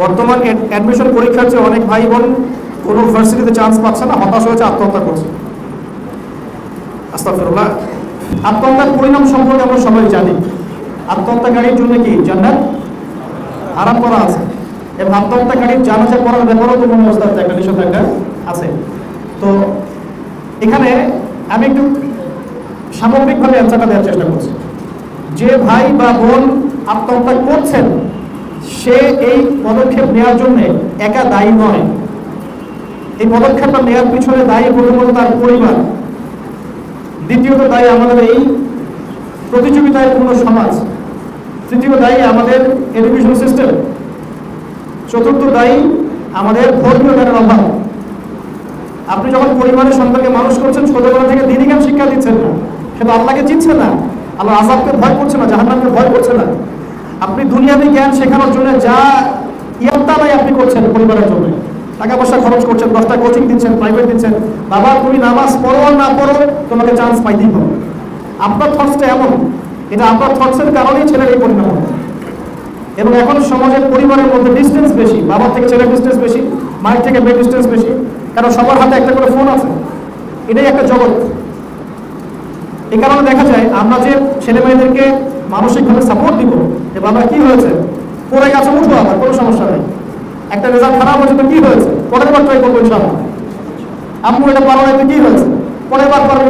বর্তমান অ্যাডমিশন পরীক্ষার চেয়ে অনেক ভাই বোন কোনো ইউনিভার্সিটিতে চান্স পাচ্ছে না, হতাশ হয়েছে, আত্মহত্যা করছে। আস্তাফিরুল্লাহ আত্মহত্যার পরিণাম সম্পর্কে আমরা সবাই জানি। আত্মহত্যাকারীর জন্য কি? জান্নাত? আরাম করা আছে। এবং আত্মহত্যাকারীর জানাজা পড়ার ব্যাপারেও তো কোনো অবস্থা একটা নিষেধাজ্ঞা আছে। তো এখানে আমি একটু সামগ্রিকভাবে অ্যান্সারটা দেওয়ার চেষ্টা করছি। যে ভাই বা বোন আত্মহত্যা করছেন সে এই পদক্ষেপ নেওয়ার জন্য একা দায়ী নয়। এই পদক্ষেপটা নেওয়ার পিছনে দায়ী প্রথমত তার পরিবার। দ্বিতীয়ত দায়ী আমাদের এই প্রতিযোগিতায় পূর্ণ সমাজ। তৃতীয় দায়ী আমাদের এডুকেশন সিস্টেম চতুর্থ দায়ী আমাদের ধর্মীয় জ্ঞানের অভাব। আপনি যখন পরিবারের সন্তানকে মানুষ করছেন, ছোটবেলা থেকে দিনই জ্ঞান শিক্ষা দিচ্ছেন না? সে তো আল্লাহকে চিনছে না। আল্লাহ আজাবকে ভয় করছে না, জাহান্নামকে ভয় করছে না। আপনি দুনিয়াতে জ্ঞান শেখানোর জন্য যা ইয়াত্তালাই আপনি করছেন পরিবারের জন্য। টাকা পয়সা খরচ করছেন, দশটা কোচিং দিচ্ছেন প্রাইভেট দিচ্ছেন। বাবা, তুমি নামাজ পড়ো আর না পড়ো, তোমাকে চান্স পাইতেই হবে। আপনার থটসটা এমন, এটা আপনার থটসের কারণেই ছেলের এই পরিণাম। এবং এখন সমাজের পরিবারের মধ্যে ডিস্টেন্স বেশি, বাবার থেকে ছেলের ডিস্টেন্স বেশি, মায়ের থেকে মেয়ের ডিস্টেন্স বেশি। কারণ সবার হাতে একটা করে ফোন আছে। এটাই একটা জগৎ। এই কারণে দেখা যায় আমরা যে ছেলে মেয়েদেরকে মানসিকভাবে সাপোর্ট দিব যে বাবা কি হয়েছে? পড়ে গেছে, উঠবো আবার, কোনো সমস্যা নেই। একটা রেজাল্ট খারাপ হয়েছে তো কি হয়েছে? পরের বার ট্রাই করব ইনশাআল্লাহ। আম্মু, এটা পারো না কি হয়েছে? পরের বার পারব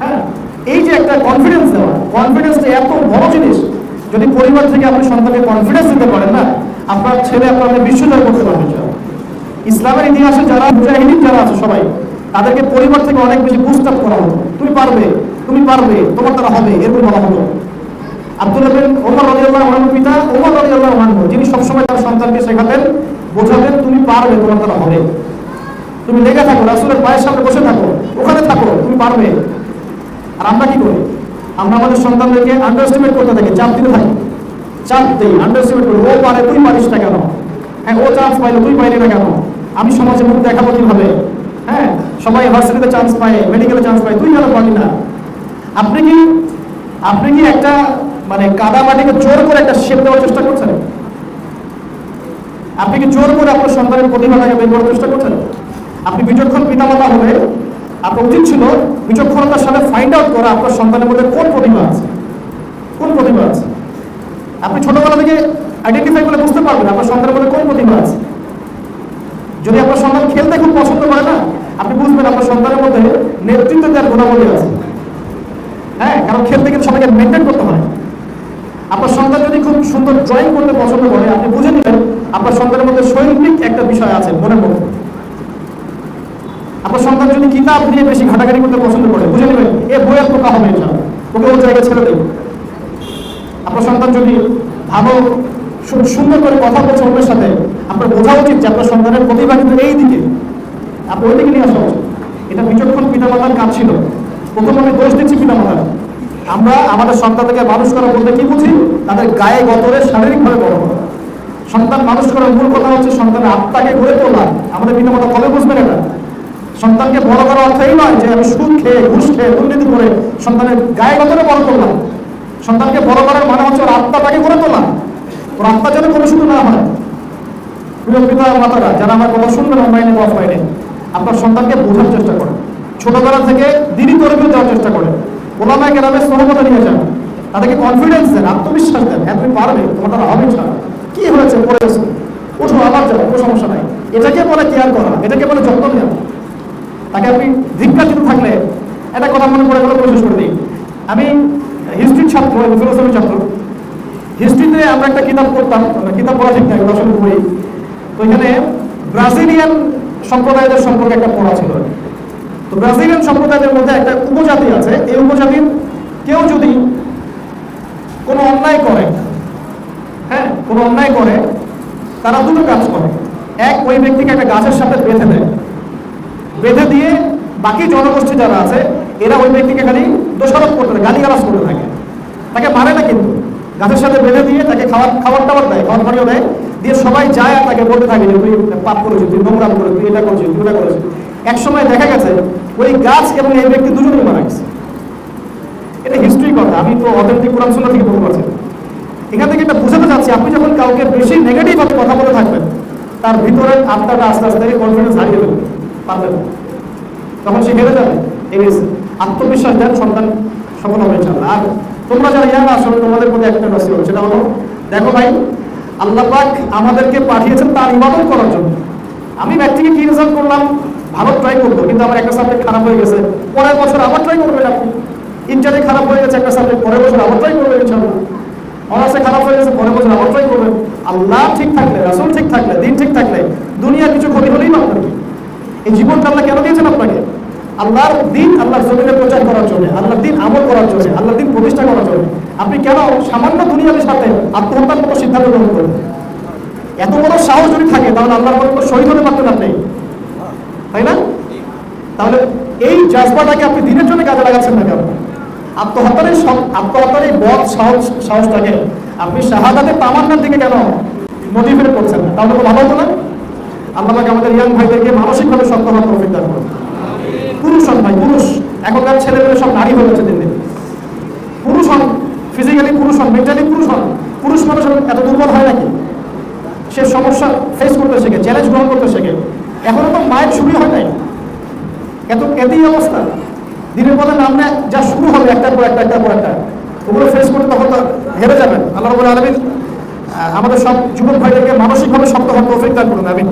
হ্যাঁ এই যে একটা কনফিডেন্স দেওয়া কনফিডেন্সটা এত বড় জিনিস। যদি পরিবার থেকে আপনি সন্তানকে কনফিডেন্স দিতে পারেন না, আপনার ছেলে আপনাকে বিশ্বজয় করতে পারবে ইসলামের ইতিহাসে যারা মুজাহিদিন যারা আছে সবাই তাদেরকে পরিবার থেকে অনেক বেশি বুস্ট আপ করা হতো তুমি পারবে তুমি পারবে, তোমার তারা হবে, এরকম বলা হতো আব্দুল্লাহ বিন ওমর রাদিয়াল্লাহু আনহু পিতা ওমর রাদিয়াল্লাহু আনহু, যিনি সবসময় তার সন্তানকে শেখাতেন, বোঝাতেন, তুমি পারবে, তোমার দ্বারা হবে। তুমি লেগে থাকো, রাসূলের পায়ের সামনে বসে থাকো, ওখানে থাকো, তুমি পারবে। আর আমরা কি করি? আমরা আমাদের সন্তানদেরকে আন্ডারস্টিমেট করতে থাকি, চাপ দিতে থাকি। চাপ দিই আন্ডারস্টিমেট করি। ও পারে, তুই পারিস না কেন? হ্যাঁ ও চান্স পাইলো, তুই পাইলি না কেন? আমি সমাজে মুখ দেখাবো কীভাবে? সবাই ইউনিভার্সিটিতে চান্স পায় মেডিকেলে চান্স পায়, তুই কেন পারলি না। আপনি কি আপনি কি একটা মানে কাদা মাটিকে জোর করে একটা শেপ দেওয়ার চেষ্টা করছেন? আপনি কি জোর করে আপনার সন্তানের প্রতিভাটাকে বের করার চেষ্টা করছেন? আপনি বিচক্ষণ পিতামাতা হলে আপনার উচিত ছিল বিচক্ষণতার সাথে ফাইন্ড আউট করা আপনার সন্তানের মধ্যে কোন প্রতিভা আছে। কোন প্রতিভা আছে? আপনি ছোটবেলা থেকে আইডেন্টিফাই করে বুঝতে পারবেন আপনার সন্তানের মধ্যে কোন প্রতিভা আছে। যদি আপনার সন্তান খেলতে খুব পছন্দ করে না আপনি বুঝবেন, আপনার সন্তানের মধ্যে নেতৃত্ব দেওয়ার গুণাবলী আছে। হ্যাঁ কারণ খেলতে কিন্তু সবাইকে মেনটেন করতে হয়। আপনার সন্তান যদি খুব সুন্দর ড্রয়িং করতে পছন্দ করে, আপনি বুঝে নেবেন আপনার সন্তানের মধ্যে শৈল্পিক একটা বিষয় আছে মনের মধ্যে। আপনার সন্তান যদি কিতাব নিয়ে বেশি ঘাটাঘাটি করতে পছন্দ করে, বুঝে নেবেন, এ বইয়ের পোকা হবে এটা ওকে ওই জায়গায় ছেড়ে দেবে। আপনার সন্তান যদি ভালো সুন্দর করে কথা বলছে অন্যের সাথে, আপনার বোঝা উচিত যে আপনার সন্তানের প্রতিভা কিন্তু এই দিকে। আপনি ওই দিকে নিয়ে আসা এটা বিচক্ষণ পিতামাতার কাজ ছিল। প্রথম আমি দোষ দিচ্ছি পিতামাতার। আমরা আমাদের সন্তানকে মানুষ করা বলতে কি বুঝি? তাদের গায়ে গতরে শারীরিকভাবে বড় করা। সন্তান মানুষ করার মূল কথা হচ্ছে সন্তানের আত্মাকে গড়ে তোলা। আমাদের পিতামাতা কবে বুঝবেন এটা? সন্তানকে বড় করার অর্থ এই নয় যে আমি সুদ খেয়ে, ঘুষ খেয়ে, দুর্নীতি করে সন্তানের গায়ে গতরে বড় করলাম। সন্তানকে বড় করার মানে হচ্ছে ওর আত্মাটাকে গড়ে তোলা। ওর আত্মা যেন কোনো শুধু না হয়। প্রিয় পিতা মাতারা, যারা আমার কথা শুনবেন অনলাইনে বা অফলাইনে আপনার সন্তানকে বোঝার চেষ্টা করেন। ছোটবেলা থেকে দিনই তরবিয়ত দেওয়ার চেষ্টা করেন। ওলামায় গ্রামে সহমতা নিয়ে যান। তাদেরকে কনফিডেন্স দেন, আত্মবিশ্বাস দেন হ্যাঁ তুমি পারবে, তোমার হবে কি হয়েছে পড়ে গেছো ওঠো, আবার যাব কোনো সমস্যা নাই। এটাকে বলে কেয়ার করা, এটাকে বলে যত্ন নেওয়া। তাকে আপনি দিতে থাকলে, একটা কথা মনে পড়ে গেলে পরিশেষ করে দিই। আমি হিস্ট্রির ছাত্র এবং ফিলোসফির ছাত্র। হিস্ট্রিতে আমরা একটা কিতাব পড়তাম কিতাব পড়া ঠিক নাই দর্শন বই। তো এখানে ব্রাজিলিয়ান সম্প্রদায়দের সম্পর্কে একটা পড়া ছিল তো ব্রাজিলিয়ান সম্প্রদায়দের মধ্যে একটা উপজাতি আছে, এই উপজাতির কেউ যদি কোনো অন্যায় করে হ্যাঁ কোনো অন্যায় করে, তারা দুটো কাজ করে। এক, ওই ব্যক্তিকে একটা গাছের সাথে বেঁধে দেয়। বেঁধে দিয়ে বাকি জনগোষ্ঠী যারা আছে, এরা ওই ব্যক্তিকে খালি দোষারোপ করতে থাকে, গালিগালাজ করতে থাকে। তাকে মারে না কিন্তু। গাছের সাথে বেঁধে দিয়ে তাকে খাবার খাবার টাবার দেয় খাবার পানিও দেয়। দিয়ে সবাই যায় আর তাকে বলতে থাকে যে, তুই পাপ করেছিস, তুই নোংরাম করে, তুই এটা করেছিস, তুই এটা করেছিস। এক সময় দেখা গেছে, ওই গাছ এবং এই ব্যক্তি দুজনেই মারা গেছে। এটা হিস্ট্রি কথা, আমি তো অথেন্টিক কোরআন শোনা থেকে বলতে পারছি এখান থেকে এটা বোঝাতে চাচ্ছি, আপনি যখন কাউকে বেশি নেগেটিভ কথা বলে থাকবেন, তার ভিতরে আত্মাটা আস্তে আস্তে কনফিডেন্স হারিয়ে ফেলবে, পারবে না। তখন সে হেরে যাবে, এই আত্মবিশ্বাস দেন, সন্তান সফল হবে, ইনশাআল্লাহ। আর তোমরা যারা ইয়াং আসলে তোমাদের মধ্যে একটা নসিব সেটা হলো, দেখো ভাই আল্লাহ পাক আমাদেরকে পাঠিয়েছেন তার ইবাদত করার জন্য। আমি ম্যাট্রিকে কি রেজাল্ট করলাম? ভালো ট্রাই করব, কিন্তু আমার একটা সাবজেক্ট খারাপ হয়ে গেছে। পরের বছর আবার ট্রাই করবেন আপনি ইন্টারে খারাপ হয়ে গেছে একটা সাবজেক্ট পরের বছর আবার ট্রাই করবেন ইনশাআল্লাহ। অনার্সে খারাপ হয়ে গেছে, পরের বছর আবার ট্রাই করবেন আল্লাহ ঠিক থাকলে, রাসূল ঠিক থাকলে, দিন ঠিক থাকলে, দুনিয়ার কিছু ক্ষতি হলেই না আপনাকে এই জীবনটা আল্লাহ কেন দিয়েছেন আপনাকে? আল্লাহর দিন আল্লাহর জমিনে প্রচার করার জন্য, আল্লাহর দিন আমল করার জন্য, আল্লাহর দিন প্রতিষ্ঠা করার জন্য। আপনি কেন সামান্য দুনিয়ার সাথে আত্মহত্যার মতো সিদ্ধান্ত গ্রহণ করবেন এত বড় সাহস যদি থাকে, তাহলে আল্লাহর মতো শহীদ হতে পারতেন আপনি। তাই না? তাহলে এই জাজবাটাকে আপনি দিনের জন্য কাজে লাগাচ্ছেন না কেন? আত্মহত্যার এই আত্মহত্যার এই বধ সাহস, সাহসটাকে আপনি শাহাদাতের তামান্নার দিকে কেন মোটিভেট করছেন তাহলে তো ভালো হতো না। আল্লাহ পাক আমাদের ইয়াং ভাইদেরকে মানসিকভাবে হওয়ার তৌফিক দান করুন। পুরুষ হন ভাই পুরুষ। এখনকার ছেলেমেয়ে সব নারী হয়ে যাচ্ছে দিন দিন। পুরুষ হন ফিজিক্যালি পুরুষ হন মেন্টালি পুরুষ হন। পুরুষ মানুষ এত দুর্বল হয় নাকি? সে সমস্যা ফেস করতে শেখে চ্যালেঞ্জ গ্রহণ করতে শেখে। এখনও তো মায়ের শুরু হয় নাই। এত এতেই অবস্থা। দিনের পথে নামলে যা শুরু হবে একটার পর একটা, একটার পর একটা। ওগুলো ফেস করতে তখন তো হেরে যাবেন। আল্লাহ আলমিন আমাদের সব যুবক ভাইদেরকে মানসিকভাবে শক্ত হওয়ার তৌফিক দান করুন, আমিন।